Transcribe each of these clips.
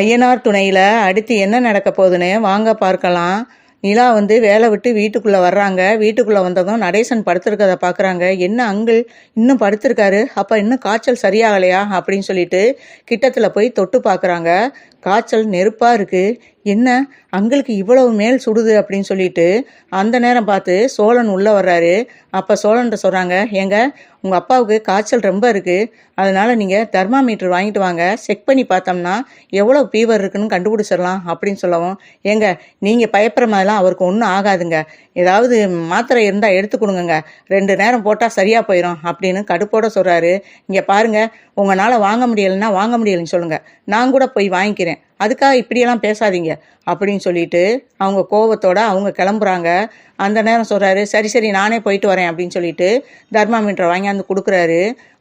ஐயனார் துணையில் அடுத்து என்ன நடக்க போகுதுன்னு வாங்க பார்க்கலாம். நிலா வந்து வேலை விட்டு வீட்டுக்குள்ளே வர்றாங்க. வீட்டுக்குள்ளே வந்ததும் நடேசன் படுத்திருக்கதை பார்க்குறாங்க என்ன அங்கிள் இன்னும் படுத்திருக்காரு? அப்போ இன்னும் காய்ச்சல் சரியாகலையா? அப்படின்னு சொல்லிட்டு கிட்டத்தில் போய் தொட்டு பார்க்குறாங்க காய்ச்சல் நெருப்பாக இருக்குது என்ன? அங்களுக்கு இவ்வளவு மேல் சுடுது அப்படின்னு சொல்லிட்டு அந்த நேரம் பார்த்து சோழன் உள்ளே வர்றாரு. அப்போ சோழன்ட்ட சொல்கிறாங்க ஏங்க உங்கள் அப்பாவுக்கு காய்ச்சல் ரொம்ப இருக்குது அதனால் நீங்கள் தெர்மாமீட்டர் வாங்கிட்டு வாங்க. செக் பண்ணி பார்த்தோம்னா எவ்வளோ ஃபீவர் இருக்குன்னு கண்டுபிடிச்சிடலாம் அப்படின்னு சொல்லவும் ஏங்க நீங்கள் பயப்படுற மாதிரிலாம் அவருக்கு ஒன்றும் ஆகாதுங்க. ஏதாவது மாத்திரை இருந்தால் எடுத்து கொடுங்கங்க ரெண்டு நேரம் போட்டால் சரியாக போயிடும் அப்படின்னு கடுப்போட சொல்கிறாரு இங்கே பாருங்கள் உங்களால் வாங்க முடியலைன்னா வாங்க முடியலைன்னு சொல்லுங்கள் நான் கூட போய் வாங்கிக்கிறேன். அதுக்காக இப்படியெல்லாம் பேசாதீங்க அப்படின்னு சொல்லிட்டு அவங்க கோவத்தோட அவங்க கிளம்புறாங்க. அந்த நேரம் சொல்கிறாரு சரி சரி நானே போயிட்டு வரேன் அப்படின்னு சொல்லிட்டு தர்மாமீட்டரை வாங்கியாந்து கொடுக்குறாரு.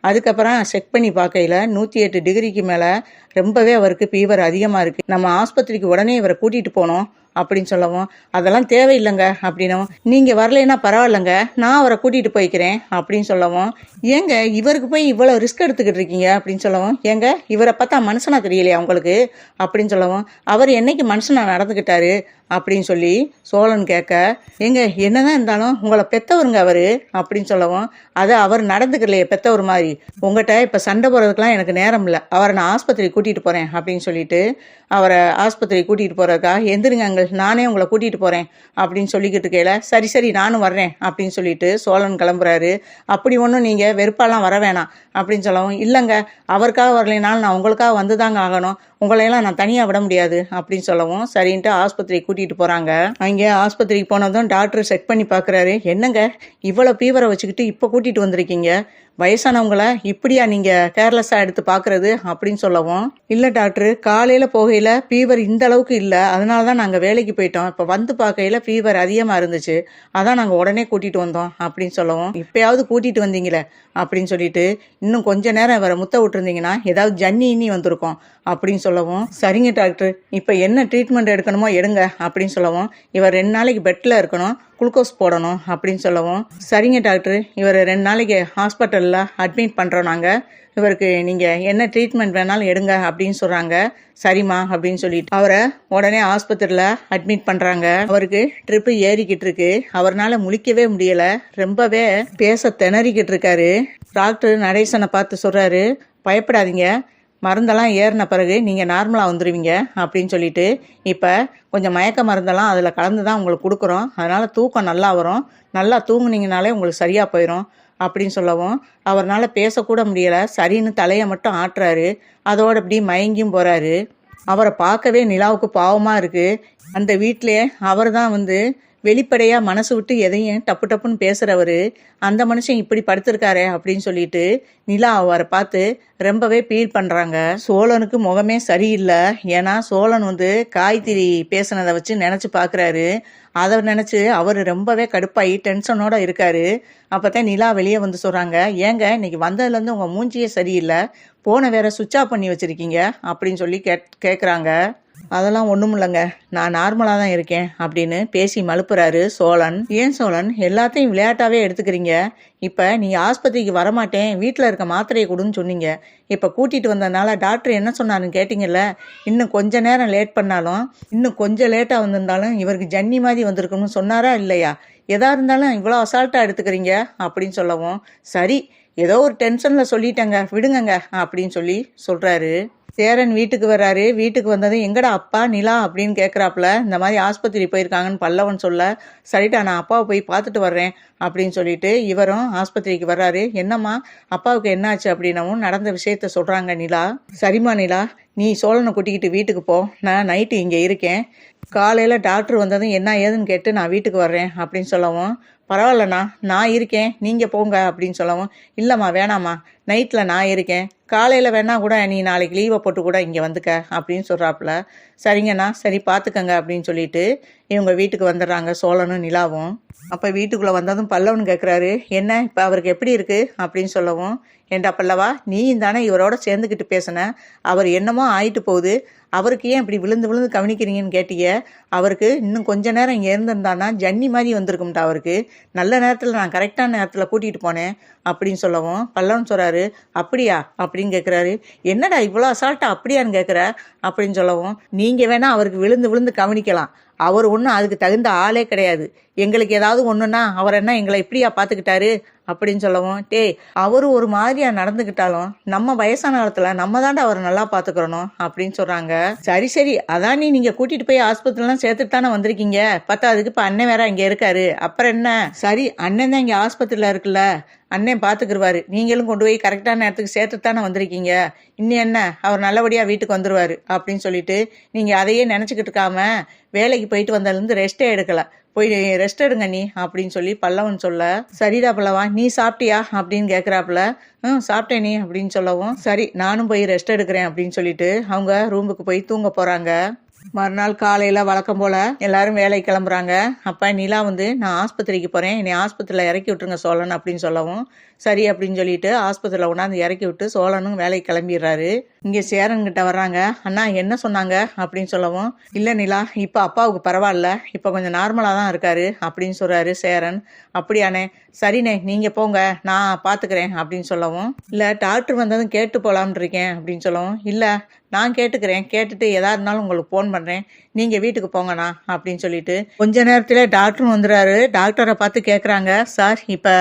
அதுக்கப்புறம் செக் பண்ணி பார்க்கையில் நூற்றி எட்டு டிகிரிக்கு மேலே ரொம்பவே அவருக்கு ஃபீவர் அதிகமாக இருக்குது நம்ம ஆஸ்பத்திரிக்கு உடனே இவரை கூட்டிகிட்டு போனோம். அப்படின்னு சொல்லவும் அதெல்லாம் தேவையில்லைங்க அப்படின்னும் நீங்கள் வரலைன்னா பரவாயில்லைங்க நான் அவரை கூட்டிகிட்டு போய்க்கிறேன் அப்படின்னு சொல்லவும் ஏங்க இவருக்கு போய் இவ்வளோ ரிஸ்க் எடுத்துக்கிட்டு இருக்கீங்க? அப்படின்னு சொல்லவும் ஏங்க இவரை பார்த்தா மனுஷனா தெரியலையா உங்களுக்கு? அப்படின்னு சொல்லவும் அவர் என்னைக்கு மனுஷனா நடந்துக்கிட்டாரு? அப்படின்னு சொல்லி சோழன் கேட்க எங்க என்னதான் இருந்தாலும் உங்களை பெத்தவருங்க அவர்? அப்படின்னு சொல்லவும் அதை அவர் நடந்துக்கலையே பெத்தவர் மாதிரி. உங்கள்கிட்ட இப்போ சண்டை போகிறதுக்கெலாம் எனக்கு நேரம் இல்லை. அவரை நான் ஆஸ்பத்திரி கூட்டிகிட்டு போகிறேன் அப்படின்னு சொல்லிட்டு அவரை ஆஸ்பத்திரி கூட்டிகிட்டு போகிறதுக்காக எந்திருங்க அங்கே நானே உங்களை கூட்டிகிட்டு போகிறேன் அப்படின்னு சொல்லிக்கிட்டு கேள சரி சரி நானும் வர்றேன் அப்படின்னு சொல்லிட்டு சோழன் கிளம்புறாரு. அப்படி ஒன்றும் நீங்கள் வெறுப்பாலாம் வர வேணாம் அப்படின்னு சொல்லவும் இல்லைங்க அவருக்காக வரலைனாலும் நான் உங்களுக்காக வந்து தாங்க ஆகணும். உங்களையெல்லாம் நான் தனியாக விட முடியாது அப்படின்னு சொல்லவும் சரின்ட்டு ஆஸ்பத்திரி கூட்டிகிட்டு போகிறாங்க அங்கே ஆஸ்பத்திரிக்கு போனதும் டாக்டர் செக் பண்ணி பார்க்குறாரு என்னங்க? இவ்வளோ ஃபீவரை வச்சுக்கிட்டு இப்போ கூட்டிகிட்டு வந்திருக்கீங்க? வயசானவங்கள இப்படியா நீங்கள் கேர்லெஸ்ஸாக எடுத்து பார்க்குறது அப்படின்னு சொல்லவும். இல்லை டாக்டர் காலையில் போகையில் ஃபீவர் இந்த அளவுக்கு இல்லை. அதனால தான் நாங்கள் வேலைக்கு போயிட்டோம். இப்போ வந்து பார்க்கையில் ஃபீவர் அதிகமாக இருந்துச்சு. அதான் நாங்கள் உடனே கூட்டிகிட்டு வந்தோம் அப்படின்னு சொல்லவும். இப்போயாவது கூட்டிகிட்டு வந்தீங்களே அப்படின்னு சொல்லிட்டு இன்னும் கொஞ்ச நேரம் இவரை முத்த விட்டுருந்தீங்கன்னா ஏதாவது ஜன்னி இன்னி வந்திருக்கோம் அப்படின்னு சொல்லவும். சரிங்க டாக்டர் இப்போ என்ன ட்ரீட்மெண்ட் எடுக்கணுமோ எடுங்க அப்படின்னு சொல்லவும். இவர் ரெண்டு நாளைக்கு பெட்டில் இருக்கணும். குளுக்கோஸ் போடணும் அப்படின்னு சொல்லவும் சரிங்க டாக்டர் இவர் ரெண்டு நாளைக்கு ஹாஸ்பிட்டலில் அட்மிட் பண்ணுறோம் நாங்கள் இவருக்கு நீங்கள் என்ன ட்ரீட்மெண்ட் வேணாலும் எடுங்க அப்படின்னு சொல்கிறாங்க சரிம்மா அப்படின்னு சொல்லிட்டு அவரை உடனே ஆஸ்பத்திரியில் அட்மிட் பண்ணுறாங்க அவருக்கு ட்ரிப்பு ஏறிக்கிட்டு இருக்கு. அவரால் முழிக்கவே முடியலை. ரொம்பவே பேச திணறிக்கிட்டு இருக்காரு. டாக்டர் நடேசனை பார்த்து சொல்கிறாரு பயப்படாதீங்க. மருந்தெல்லாம் ஏறின பிறகு நீங்கள் நார்மலாக வந்துடுவீங்க அப்படின்னு சொல்லிட்டு இப்போ கொஞ்சம் மயக்க மருந்தெல்லாம் அதில் கலந்து தான் உங்களுக்கு கொடுக்குறோம். அதனால் தூக்கம் நல்லா வரும். நல்லா தூங்குனீங்கனாலே உங்களுக்கு சரியாக போயிடும் அப்படின்னு சொல்லவும் அவர்னால் பேசக்கூட முடியலை. சரின்னு தலையை மட்டும் ஆட்டுறாரு. அதோட இப்படி மயங்கியும் போகிறாரு அவரை பார்க்கவே நிலாவுக்கு பாவமாக இருக்குது அந்த வீட்டிலே அவர் தான் வந்து வெளிப்படையாக மனசு விட்டு எதையும் டப்பு டப்புன்னு பேசுகிறவர் அந்த மனுஷன் இப்படி படுத்திருக்காரே அப்படின்னு சொல்லிட்டு நிலா அவரை பார்த்து ரொம்பவே ஃபீல் பண்ணுறாங்க சோழனுக்கு முகமே சரியில்லை. ஏன்னா சோழன் வந்து காய்கறி பேசுனதை வச்சு நினச்சி பார்க்குறாரு அதை நினச்சி அவர் ரொம்பவே கடுப்பாகி டென்ஷனோடு இருக்காரு. அப்போ தான் நிலா வெளியே வந்து சொல்கிறாங்க ஏங்க இன்னைக்கு வந்ததுலேருந்து உங்கள் மூஞ்சியே சரியில்லை. போனை வேற சுவிட்ச் ஆஃப் பண்ணி வச்சுருக்கீங்க அப்படின்னு சொல்லி கேட் கேட்குறாங்க அதெல்லாம் ஒன்றும் இல்லைங்க நான் நார்மலாக தான் இருக்கேன் அப்படின்னு பேசி மழுப்புறாரு சோழன். ஏன் சோழன்? எல்லாத்தையும் விளையாட்டாகவே எடுத்துக்கிறீங்க. இப்போ நீ ஆஸ்பத்திரிக்கு வரமாட்டேன். வீட்டில் இருக்க மாத்திரையை கொடுன்னு சொன்னீங்க. இப்போ கூட்டிகிட்டு வந்ததுனால டாக்டர் என்ன சொன்னாருன்னு கேட்டிங்கல்ல? இன்னும் கொஞ்ச நேரம் லேட் பண்ணாலும் இன்னும் கொஞ்சம் லேட்டாக வந்திருந்தாலும் இவருக்கு ஜன்னி மாதிரி வந்திருக்கணும்னு சொன்னாரா இல்லையா? எதா இருந்தாலும் இவ்வளோ அசால்ட்டாக எடுத்துக்கிறீங்க அப்படின்னு சொல்லவும் சரி ஏதோ ஒரு டென்ஷனில் சொல்லிட்டேங்க விடுங்கங்க அப்படின்னு சொல்லி சொல்கிறாரு சேரன் வீட்டுக்கு வர்றாரு. வீட்டுக்கு வந்ததும் எங்கடா அப்பா நிலா அப்படின்னு கேட்குறாப்புல இந்த மாதிரி ஆஸ்பத்திரி போயிருக்காங்கன்னு பல்லவன் சொல்ல சரிடா நான் அப்பாவை போய் பார்த்துட்டு வர்றேன் அப்படின்னு சொல்லிட்டு இவரும் ஆஸ்பத்திரிக்கு வர்றாரு. என்னம்மா அப்பாவுக்கு என்னாச்சு அப்படின்னவும் நடந்த விஷயத்த சொல்கிறாங்க நிலா. சரிம்மா நிலா நீ சோழனை கூட்டிக்கிட்டு வீட்டுக்கு போ. நான் நைட்டு இங்கே இருக்கேன். காலையில் டாக்டர் வந்ததும் என்ன ஏதுன்னு கேட்டு நான் வீட்டுக்கு வர்றேன் அப்படின்னு சொல்லவும் பரவாயில்லண்ணா நான் இருக்கேன் நீங்கள் போங்க அப்படின்னு சொல்லவும் இல்லைம்மா வேணாம்மா நைட்டில் நான் இருக்கேன். காலையில் வேணா கூட நீ நாளைக்கு லீவை போட்டு கூட இங்கே வந்துக்க அப்படின்னு சொல்கிறாப்புல சரிங்கண்ணா சரி பார்த்துக்கங்க அப்படின்னு சொல்லிட்டு இவங்க வீட்டுக்கு வந்துடுறாங்க சோழனும் நிலாவும். அப்போ வீட்டுக்குள்ளே வந்ததும் பல்லவன் கேட்குறாரு என்ன இப்போ அவருக்கு எப்படி இருக்குது அப்படின்னு சொல்லவும் ஏண்டா பல்லவா நீ தானே இவரோட சேர்ந்துக்கிட்டு பேசின? அவர் என்னமோ ஆயிட்டு போகுது. அவருக்கு ஏன் இப்படி விழுந்து விழுந்து கவனிக்கிறீங்கன்னு கேட்டீங்க அவருக்கு இன்னும் கொஞ்ச நேரம் இங்கே இருந்திருந்தானா ஜன்னி மாதிரி வந்திருக்கும்டா அவருக்கு. நல்ல நேரத்தில் நான் கரெக்டான நேரத்தில் கூட்டிகிட்டு போனேன். அப்படின்னு சொல்லவும் பல்லவன் சொல்கிறாரு அப்படியா? அப்படின்னு கேட்குறாரு என்னடா இவ்வளோ அசால்ட்டா அப்படியான்னு கேட்குற அப்படின்னு சொல்லவும் நீங்கள் வேணால் அவருக்கு விழுந்து விழுந்து கவனிக்கலாம். அவர் ஒன்றும் அதுக்கு தகுந்த ஆளே கிடையாது. எங்களுக்கு ஏதாவது ஒன்றுன்னா அவர் என்ன எங்களை இப்படியா பார்த்துக்கிட்டாரு அப்படின்னு சொல்லவும் டேய் அவர் ஒரு மாதிரியா நடந்துக்கிட்டாலும் நம்ம வயசான காலத்தில் நம்ம தாண்டா அவரை நல்லா பார்த்துக்கிறணும் அப்படின்னு சொல்கிறாங்க சரி சரி அதான் நீ நீங்கள் கூட்டிகிட்டு போய் ஆஸ்பத்திரிலாம் சேர்த்துட்டு தானே வந்திருக்கீங்க. பார்த்தா அதுக்கு இப்போ அண்ணன் வேற இங்கே இருக்காரு. அப்புறம் என்ன? சரி அண்ணன் தான் இங்கே ஆஸ்பத்திரியில் இருக்குல்ல. அண்ணன் பார்த்துக்கிருவாரு நீங்களும் கொண்டு போய் கரெக்டான நேரத்துக்கு சேர்த்து தானே வந்திருக்கீங்க. இன்னும் என்ன? அவர் நல்லபடியாக வீட்டுக்கு வந்துருவாரு அப்படின்னு சொல்லிட்டு நீங்கள் அதையே நினச்சிக்கிட்டு இருக்காம வேலைக்கு போயிட்டு வந்ததுலேருந்து ரெஸ்ட்டே எடுக்கல. போய் ரெஸ்ட் எடுங்க நீ அப்படின்னு சொல்லி பல்லவன் சொல்ல சரிடா பல்லவா நீ சாப்பிட்டியா? அப்படின்னு கேட்குறாப்புல ம் சாப்பிட்டேன் நீ அப்படின்னு சொல்லவும் சரி நானும் போய் ரெஸ்ட் எடுக்கிறேன் அப்படின்னு சொல்லிட்டு அவங்க ரூமுக்கு போய் தூங்க போகிறாங்க மறுநாள் காலையில் வழக்கம் போல் எல்லாரும் வேலைக்கு கிளம்புறாங்க. அப்போ நிலா வந்து நான் ஆஸ்பத்திரிக்கு போகிறேன் என்னை ஆஸ்பத்திரியில் இறக்கி விட்டுருங்க சோழன் அப்படின்னு சொல்லவும் சரி அப்படின்னு சொல்லிட்டு ஆஸ்பத்திரியில் உணாந்து இறக்கி விட்டு சோழனும் வேலைக்கு கிளம்பிடுறாரு. இங்கே சேரன்கிட்ட வர்றாங்க. அண்ணா என்ன சொன்னாங்க? அப்படின்னு சொல்லவும் இல்லை நிலா இப்போ அப்பாவுக்கு பரவாயில்ல. இப்போ கொஞ்சம் நார்மலாக தான் இருக்காரு அப்படின்னு சொல்கிறாரு சேரன். அப்படியானே சரிண்ணே நீங்கள் போங்க. நான் பார்த்துக்கிறேன் அப்படின்னு சொல்லவும் இல்லை டாக்டர் வந்ததும் கேட்டு போகலாம்னு இருக்கேன் அப்படின்னு சொல்லவும் இல்லை நான் கேட்டுக்கிறேன். கேட்டுட்டு எதா இருந்தாலும் உங்களுக்கு ஃபோன் பண்ணுறேன் நீங்கள் வீட்டுக்கு போங்கண்ணா அப்படின்னு சொல்லிட்டு கொஞ்ச நேரத்தில் டாக்டரும் வந்துடுறாரு. டாக்டரை பார்த்து கேட்குறாங்க சார் இப்போ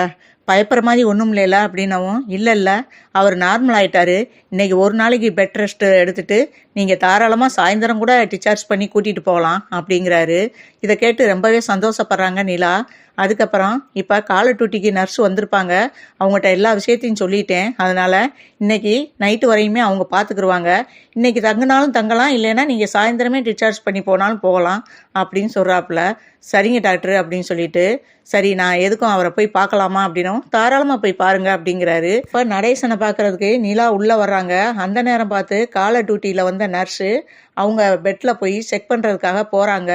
பயப்படுற மாதிரி ஒன்றும் இல்லைல்ல அப்படின்னவும் இல்லை இல்லை அவர் நார்மல் ஆகிட்டாரு இன்றைக்கி ஒரு நாளைக்கு பெட் ரெஸ்ட் எடுத்துகிட்டு நீங்கள் தாராளமாக சாயந்தரம் கூட டிச்சார்ஜ் பண்ணி கூட்டிகிட்டு போகலாம் அப்படிங்கிறாரு. இதை கேட்டு ரொம்பவே சந்தோஷப்படுறாங்க நிலா. அதுக்கப்புறம் இப்போ காலை டூட்டிக்கு நர்ஸ் வந்திருப்பாங்க. அவங்ககிட்ட எல்லா விஷயத்தையும் சொல்லிட்டேன். அதனால் இன்னைக்கு நைட்டு வரையுமே அவங்க பார்த்துக்குருவாங்க இன்னைக்கு தங்கினாலும் தங்கலாம். இல்லைன்னா நீங்கள் சாயந்தரமே டிஸ்சார்ஜ் பண்ணி போனாலும் போகலாம் அப்படின்னு சொல்கிறாப்புல சரிங்க டாக்டர் அப்படின்னு சொல்லிட்டு. சரி நான் எதுக்கும் அவரை போய் பார்க்கலாமா அப்படின்னும். தாராளமாக போய் பாருங்க அப்படிங்கிறாரு. இப்போ நடேசனை பார்க்கறதுக்கு நிலா உள்ளே வர்றாங்க. அந்த நேரம் பார்த்து காலை டியூட்டியில் வந்த நர்ஸு. அவங்க பெட்டில் போய் செக் பண்ணுறதுக்காக போகிறாங்க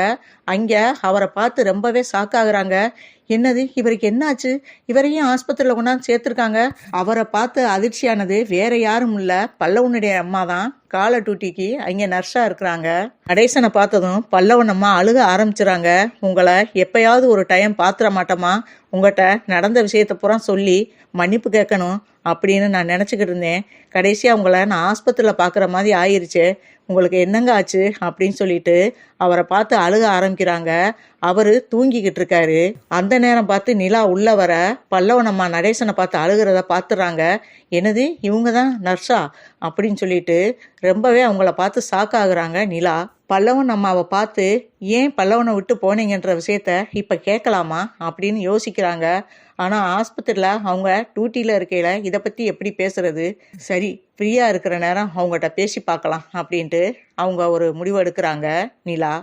அங்கே அவரை பார்த்து ரொம்பவே ஷாக்காகிறாங்க என்னது இவருக்கு என்னாச்சு? இவரையும் ஆஸ்பத்திரியில் கொண்டாந்து சேர்த்துருக்காங்க? அவரை பார்த்து அதிர்ச்சியானது வேற யாரும் இல்லை. பல்லவனுடைய அம்மா தான். காலை டூட்டிக்கு அங்கே நர்ஸாக இருக்கிறாங்க. நடேசனை பார்த்ததும் பல்லவன் அம்மா அழுக ஆரம்பிச்சுறாங்க. உங்களை எப்பயாவது ஒரு டைம் பார்த்துட மாட்டோமா உங்கள்கிட்ட நடந்த விஷயத்தை பூரா சொல்லி மன்னிப்பு கேட்கணும் அப்படின்னு நான் நினச்சிக்கிட்டு இருந்தேன். கடைசியாக உங்களை நான் ஆஸ்பத்திரியில் பார்க்குற மாதிரி ஆயிடுச்சு உங்களுக்கு என்னங்க ஆச்சு அப்படின்னு சொல்லிட்டு அவரை பார்த்து அழுக ஆரம்பிக்கிறாங்க. அவர் தூங்கிக்கிட்டு இருக்காரு. அந்த நேரம் பார்த்து நிலா உள்ள வர பல்லவனம்மா நடேசனை பார்த்து அழுகிறத பார்த்துறாங்க. என்னது இவங்க தான் நர்ஸா? அப்படின்னு சொல்லிட்டு ரொம்பவே அவங்கள பார்த்து ஷாக் ஆகுறாங்க நிலா. பல்லவன் அம்மாவை பார்த்து ஏன் பல்லவனை விட்டு போனீங்கன்ற விஷயத்த இப்போ கேட்கலாமா? அப்படின்னு யோசிக்கிறாங்க. ஆனால் ஆஸ்பத்திரியில் அவங்க டியூட்டியில் இருக்கையில் இதை பற்றி எப்படி பேசுறது? சரி ஃப்ரீயாக இருக்கிற நேரம் அவங்ககிட்ட பேசி பார்க்கலாம் அப்படின்ட்டு அவங்க ஒரு முடிவு எடுக்கிறாங்க. நிலா